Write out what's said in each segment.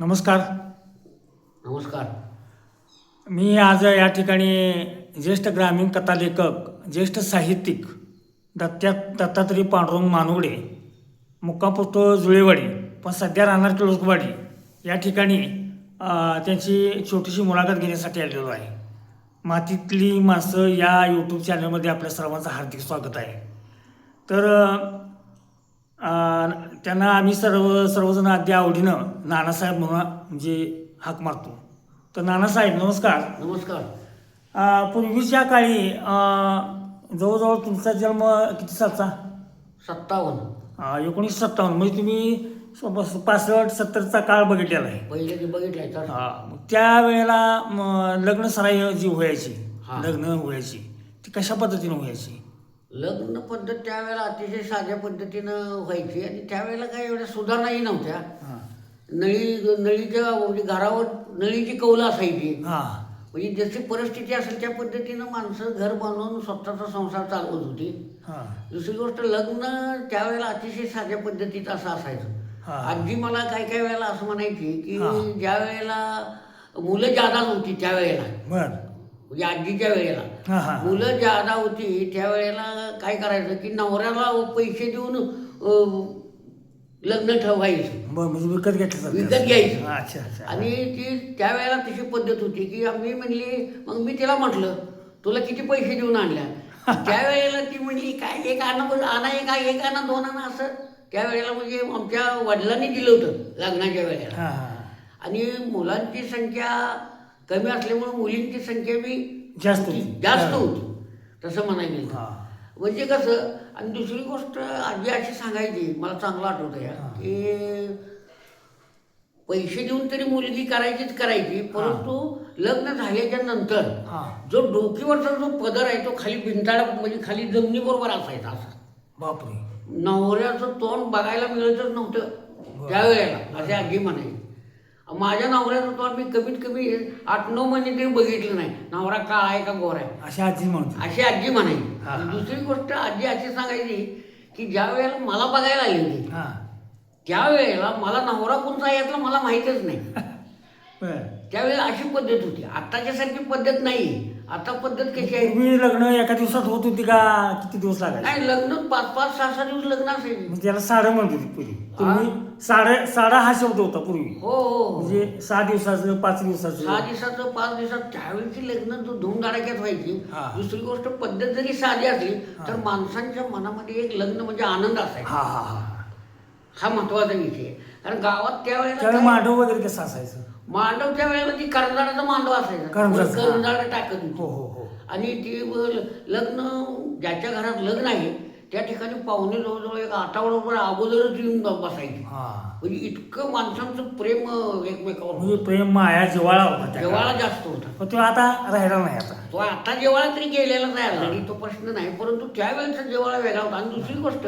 नमस्कार. नमस्कार. मी आज या ठिकाणी ज्येष्ठ ग्रामीण कथालेखक ज्येष्ठ साहित्यिक दत्त्या दत्तात्रय पांडुरंग मानुगडे मुक्काम पोस्ट जुळेवाडी पण सध्या राहणार किळसवाडी या ठिकाणी अ, त्यांची छोटीशी मुलाखत घेण्यासाठी आलेलो आहे. मातीतली माणसं या यूट्यूब चॅनलमध्ये आपल्या सर्वांचं हार्दिक स्वागत आहे. तर अ, त्यांना आम्ही सर्व सर्वजण अगदी आवडीनं नानासाहेब म्हणून म्हणजे हाक मारतो. तर नानासाहेब नमस्कार. नमस्कार. पूर्वीच्या काळी जवळजवळ तुमचा जन्म किती सालचा? सत्तावन्न. एकोणीसशे सत्तावन्न. म्हणजे तुम्ही पासष्ट सत्तरचा काळ बघितलेला आहे. पहिले की बघितलंय तर. हा, मग त्यावेळेला म, लग्न सराई जी व्हायची हा. लग्न व्हायची ती कशा पद्धतीने व्हायची? लग्न पद्धत त्यावेळेला अतिशय साध्या पद्धतीनं व्हायची आणि त्यावेळेला काही एवढ्या सुधारणाही नव्हत्या. नळी नळीच्या म्हणजे घरावर नळीची कौलं असायची. म्हणजे जशी परिस्थिती असेल त्या पद्धतीनं माणसं घर बांधून स्वतःचा संसार चालवत होती. दुसरी गोष्ट लग्न त्यावेळेला अतिशय साध्या पद्धतीत असं असायचं. आजी मला काही काही वेळेला असं म्हणायची की. ज्या वेळेला मुलं जादा नव्हती त्यावेळेला म्हणजे आजीच्या वेळेला. हा हा. मुलं ज्यादा होती त्यावेळेला काय करायचं की नवऱ्याला पैसे देऊन अं, लग्न ठेवायचं. बर म्हणजे विकत घेतलं विकत घ्यायचं. अच्छा अच्छा. आणि ती त्यावेळेला तशी पद्धत होती की आम्ही म्हणली मग मी तिला म्हटलं तुला किती पैसे देऊन आणल्या? त्यावेळेला ती म्हणली काय एक आणा आणा एक एक आणा दोन आणा असं. त्यावेळेला म्हणजे आमच्या वडिलांनी दिलं होतं लग्नाच्या वेळेला. हा हा. आणि मुलांची संख्या कमी असल्यामुळे मुलींची संख्या बी जास्त होती. जास्त होती. तसं म्हणायला गेलं हा. म्हणजे कसं आणि दुसरी गोष्ट आजी अशी सांगायची मला चांगलं आठवतं या हा. की पैसे देऊन तरी मुलगी करायचीच करायची परंतु लग्न झाल्याच्यानंतर हा. जो डोकीवरचा जो पदर आहे तो खाली भिंताडा म्हणजे खाली जमिनीबरोबर असायचा असा. बापरे. नवऱ्याचं तोंड बघायला मिळतच नव्हतं. त्यावेळेला असे आजी म्हणायची. माझ्या नवऱ्याचं तोंड मी कमीत कमी आठ नऊ महिने तरी बघितलं नाही. नवरा काळा आहे का गोरा आहे? अशी आजी म्हणतो. अशी आजी म्हणायची. हा, हा. दुसरी गोष्ट आजी अशी सांगायची की ज्या वेळेला मला बघायला आली होती हा. त्यावेळेला मला नवरा कोणता यातला मला माहीतच नाही. बर. त्यावेळेला अशी पद्धत होती. आत्ताच्या सारखी पद्धत नाही आता पद्धत कशी आहे? पूर्वी लग्न एका दिवसात होत होती का? किती दिवस लागायचे? नाही लग्न पाच पाच सहा सहा दिवस लग्न असायचे. म्हणजे त्याला साडं म्हणत होती पूर्वी. पूर्वी साडे साडा हा शब्द होता पूर्वी. हो हो हो. म्हणजे सहा दिवसाचं पाच सहा दिवसाचं दिवसाचं पाच दिवसात त्यावेळेची लग्न जो धूमधडाक्यात व्हायची. हा. दुसरी गोष्ट पद्धत जरी साधी असली तर माणसांच्या मनामध्ये एक लग्न म्हणजे आनंद असायचा. हा हा हा. हा महत्त्वाचा विषय आहे. कारण गावात त्यावेळेला मांडव वगैरे कसं असायचं? मांडव त्यावेळेला ती करंजाडाचा मांडव असायचा. करंजाचं. करंजाडा टाकत होती. हो हो हो. आणि ती ब- लग्न ज्याच्या घरात लग्न आहे त्या ठिकाणी पाहुणे जवळजवळ एक आठवडाभर अगोदरच येऊन ब- बसायची. हा. म्हणजे इतकं माणसांचं प्रेम अं, एकमेकावर होतं. म्हणजे प्रेम माया जिवाळा होता त्या. जास्त होता. पण तो आता राहिला नाही आता. तो आता जेवाळा तरी आहे ऑलरेडी तो प्रश्न नाही परंतु त्यावेळेचा जेवाळा वेगळा होता. आणि दुसरी गोष्ट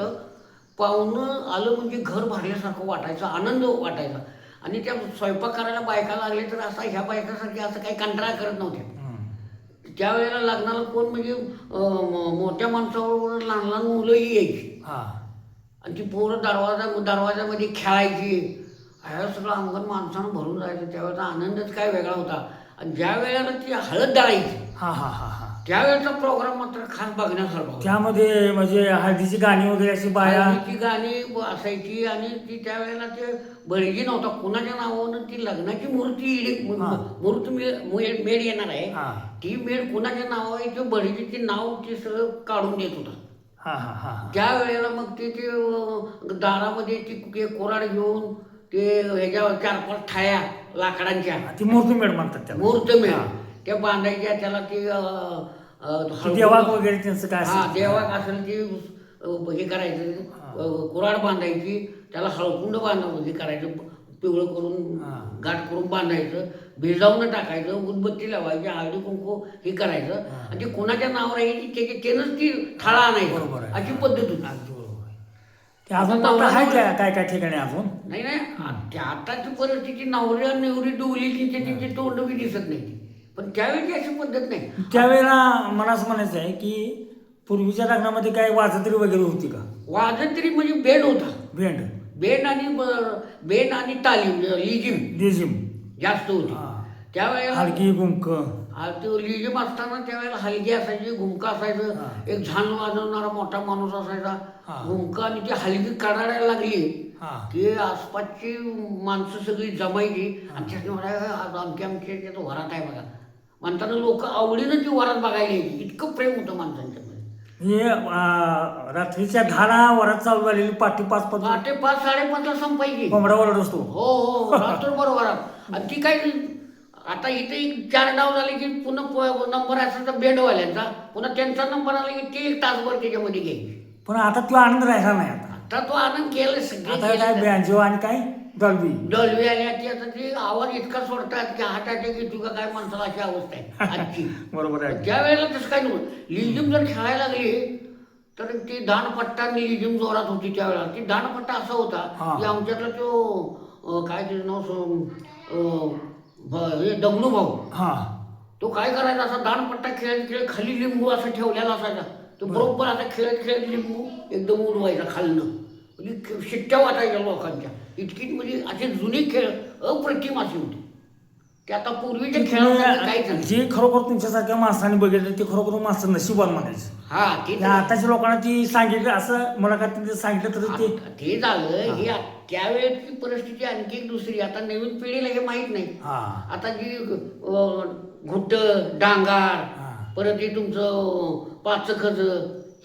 पाहुणं आलं म्हणजे घर भरल्यासारखं वाटायचं आनंद वाटायचा. आणि त्या स्वयंपाक करायला बायका लागले तर असा ह्या बायकासारखे असं काही कंटाळा करत नव्हते. त्यावेळेला लग्नाला कोण म्हणजे मोठ्या माणसाबरोबर लहान लहान मुलंही यायची. हा. आणि ती पोरं दरवाजा दरवाजामध्ये खेळायची. ह्या सगळं अंगण माणसानं भरून जायचं. त्यावेळेचा आनंदच काय वेगळा होता. आणि ज्या वेळेला ती हळद दळायची. हा हा हा हा. त्यावेळेचा प्रोग्राम मात्र खास बघण्यासारखा होता. त्यामध्ये म्हणजे हळदीची गाणी वगैरे अशी बाया हळदीची गाणी ब- असायची आणि ती त्यावेळेला ते बळगी नव्हता कुणाच्या नावानं ती लग्नाची मूर्ती इडी- मू- हा. मूर्ती मे- मे- मेड येणार आहे. हा. ती मेड कुणाच्या नाव आहे ते बळगीचे नाव ते सगळं काढून देत होता. हा हा हा हा. त्या वेळेला मग ते ते अं, दारामध्ये ती ते कोराड घेऊन ते ह्याच्या चार पाच ठाया लाकडांच्या. ती मूर्ती मेळ म्हणतात त्याला. मूर्त मिळ. त्या बांधायच्या त्याला ते अं, देवाक वगैरे त्यांचं काय हा देवाक असेल ते अं, हे करायचं कुऱ्हाड बांधायची त्याला हळकुंड बांधावं हे करायचं पिवळं करून. गाठ करून बांधायचं भिजावून टाकायचं उदबत्ती लावायची हळदी कुंकू हे करायचं. आणि ते कोणाच्या नावावर आहे त्याचे त्यानंच ती थाळा बरोबर आणायची. अशी पद्धत होती. ते अजून आहे काय काय ठिकाणी अजून नाही नाही आताची परिस्थिती नवऱ्या नवरी डोली तिचे तिचे तोंड बी दिसत नाही. पण त्यावेळी अशी पद्धत नाही. त्यावेळेला मला असं म्हणायचं आहे की पूर्वीच्या लग्नामध्ये काय वाजतरी वगैरे होती का? वाजत तरी म्हणजे बेड होता. भेंड बेन आणि ब- बेन आणि तालीम लिजिम लेझिम. जास्त होती. त्यावेळेला हलकी गुंक. ते लिजिम असताना त्यावेळेला हलगी असायची घुमका. असायचं. एक झान वाजवणारा मोठा माणूस असायचा. हा. घुमका आणि ती हलगी काढायला लागली. हा. की आसपासची माणसं सगळी जमायची. म्हणायला आज आमच्या आमच्या इथे वरात आहे बघा. म्हणताना लोक आवडीनं ती वरात बघायला यायची. इतकं प्रेम होतं माणसांच्यामध्ये. हे अं, रात्रीच्या दहाला वरात चालू झालेली पाठी पाच पाच पहाटे पाच साडेपाचला संपायची. कोंबडा ओरड असतो. हो हो रात्रभर वरात. आणि ती काय आता इथे एक चार डाव झाले की पुन्हा प- नंबर असायचा बेंडवाल्यांचा. पुन्हा त्यांचा नंबर आला की ते एक तासभर त्याच्यामध्ये घ्यायचे. पण आता तो आनंद राहिला नाही आता. आता तो आनंद केला सगळे आता काय केले. आणि काय? डॉल्बी डॉल्बी आल्या की आता ते आवाज इतका सोडतात की येतो का काय माणसाला अशी अवस्था आहे. आजची. बरोबर आहे. त्या वेळेला तसं काय नव्हतं. लिजिम जर खेळायला लागली तर ती दानपट्टा आणि लिजिम जोरात होती त्यावेळेला ती दानपट्टा असा होता. की आमच्यातला तो काय त्याचं नाव सो- अं, भ- हे दगडू भाऊ. हा. तो काय करायचा असा दानपट्टा खेळत खेळत खाली लिंबू असा ठेवलेला असायचा. तो बरोबर असा खेळत खेळत लिंबू एकदम उडवायचा खालनं. म्हणजे शिट्ट्या वाटायच्या लोकांच्या. इतकी म्हणजे असे जुने खेळ अप्रतिम अशी होती. ते आता काहीच नाही. जे खरोखर तुमच्यासारख्या माणसाने बघितलं ते खरोखर माणसं नशिबान म्हणायचं हा ते या आताच्या लोकांना ती सांगितलं असं मला का सांगितलं तर ते आता ते झालं ही. त्यावेळेची परिस्थिती आणखी एक दुसरी आता नवीन पिढीला हे माहीत नाही. हा. आता जी घुट्ट डांगार हा. परत हे तुमचं पाचखज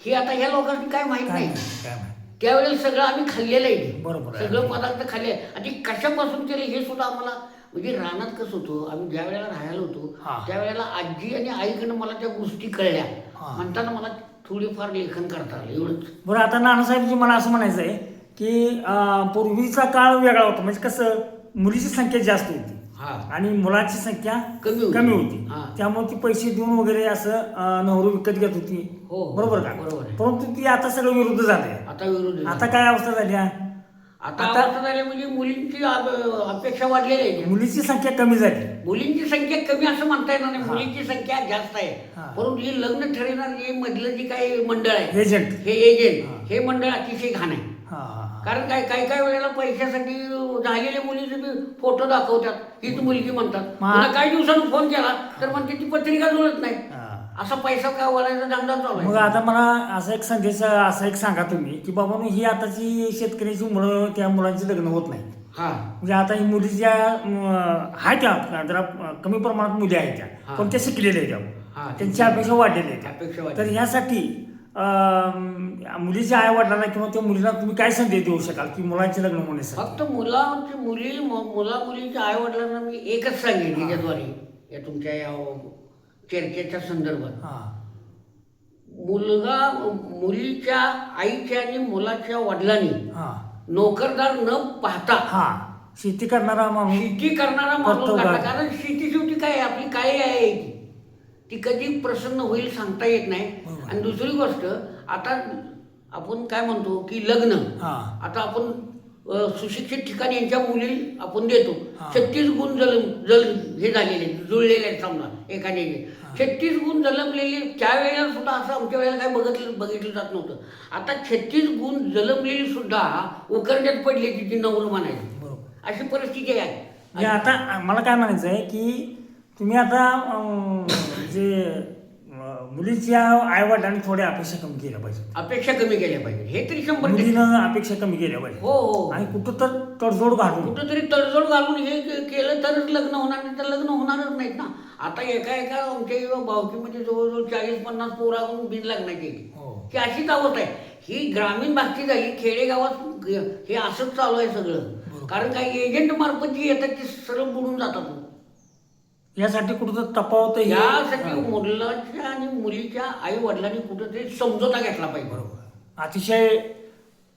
हे आता ह्या लोकांनी काय माहीत काय नाही. काय माहिती. त्यावेळेस सगळं आम्ही खाल्लेलं आहे. बरोबर आहे. सगळं पदार्थ खाल्ले आणि कशापासून केले हे सुद्धा आम्हाला म्हणजे रानात कसं होतं आम्ही ज्या वेळेला राहायला होतो. त्यावेळेला आजी आणि आईकडनं मला त्या गोष्टी कळल्या हा. म्हणताना मला थोडीफार लेखन करता आलं एवढंच बरं आता नानासाहेबजी मला असं म्हणायचं आहे की अं, पूर्वीचा काळ वेगळा होता म्हणजे कसं मुलीची संख्या जास्त होती हा. आणि मुलाची संख्या कमी होती. कमी होती. हा. त्यामुळे ती पैसे देऊन वगैरे असं नवरू विकत घेत होती. हो, हो. बरोबर का? बरोबर आहे. परंतु ती आता सगळं विरुद्ध झालंय. आता विरोध आता काय अवस्था झाली आहे? आता आता- झाली म्हणजे मुलींची अपेक्षा वाढलेली आहे. मुलीची संख्या कमी झाली. मुलींची संख्या कमी असं म्हणता येणार नाही. मुलींची संख्या जास्त आहे. हा. परंतु हे लग्न ठरवणार हे मधलं जे काही मंडळ आहे एजंट हे एजंट हे मंडळ अतिशय घाण आहे. हा हा. कारण काय काही काही वेळेला पैशासाठी झालेल्या मुलीचे बी फोटो दाखवतात. हीच मुलगी म्हणतात. मा- पुन्हा काही दिवसांनी फोन केला तर म्हणते ती पत्रिका जुळत नाही. हा. असा पैसा काय वळायचा धंदा चालू मग आहे आता मला असा एक संदेश असा एक सांगा तुम्ही की बाबा ही आताची शेतकऱ्याची मुलं त्या मुलांची लग्न होत नाही. हा. म्हणजे आता ही मुली ज्या अं, आहेत त्या जरा अं, कमी प्रमाणात मुली आहेत त्या. हा. पण त्या शिकलेल्या आहेत हा. त्या त्यांची अपेक्षा वाढलेली आहे अपेक्षा. तर ह्यासाठी मुलीच्या आई वडिलांना किंवा त्या मुलीला तुम्ही काय संदेश देऊ शकाल? की मुलांचे लग्न होण्यासाठी? फक्त मुलाची मुली मुला मुलींच्या आई वडिलांना मी एकच सांगेन याच्याद्वारे या तुमच्या या चर्चेच्या संदर्भात. हा. मुलगा मुलीच्या आईच्या आणि मुलाच्या वडिलांनी हा. नोकरदार न पाहता हा. शेती करणारा माणूस शेती करणारा माणूस काढला? कारण शेती शेवटी काय आहे? आपली काय आहे? ती कधी प्रसन्न होईल सांगता येत नाही. आणि दुसरी गोष्ट आता आपण काय म्हणतो की लग्न. आता आपण सुशिक्षित ठिकाणी यांच्या मुली आपण देतो. छत्तीस गुण जल जल हे झालेले जुळलेले आहेत समजा एखाद्याचे. छत्तीस गुण जलमलेले त्यावेळेला सुद्धा असं आमच्या वेळेला काय बघितलं बघितलं जात नव्हतं. आता छत्तीस गुण जलमलेली सुद्धा उकरण्यात पडली तिची नवरं म्हणायची. अशी परिस्थिती आहे. म्हणजे आता मला काय म्हणायचं आहे की तुम्ही आता जे मुलीच्या आई वडिलांनी थोड्या अपेक्षा कमी केल्या पाहिजे अपेक्षा कमी केल्या पाहिजे हे तरी शंभर टक्के. मुलीनं अपेक्षा कमी केल्या पाहिजे हो हो. आणि कुठं तर तडजोड घालून. कुठंतरी तडजोड घालून हे के- केलं तरच लग्न होणार नाही तर लग्न होणारच नाहीत ना. आता एका एका आमच्या भावकीमध्ये जवळजवळ चाळीस पन्नास पोराहून बिन लग्नाची हो. ही अशीच अवस्था आहे. ही ग्रामीण भागची झाली खेडेगावात हे असंच चालू आहे सगळं. कारण काही एजंट मार्फत जी येतात ते सरळ बुडून जातात. यासाठी कुठं हे- यासाठी. मुलाच्या आणि मुलीच्या आई वडिलांनी कुठंतरी समजोता घेतला पाहिजे. बरोबर. अतिशय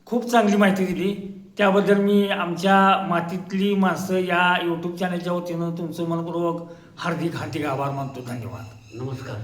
खूप चांगली माहिती दिली. त्याबद्दल मी आमच्या मातीतली माणसं या यूट्यूब चॅनलच्या वतीनं तुमचं मनपूर्वक हार्दिक हार्दिक आभार मानतो. धन्यवाद. नमस्कार.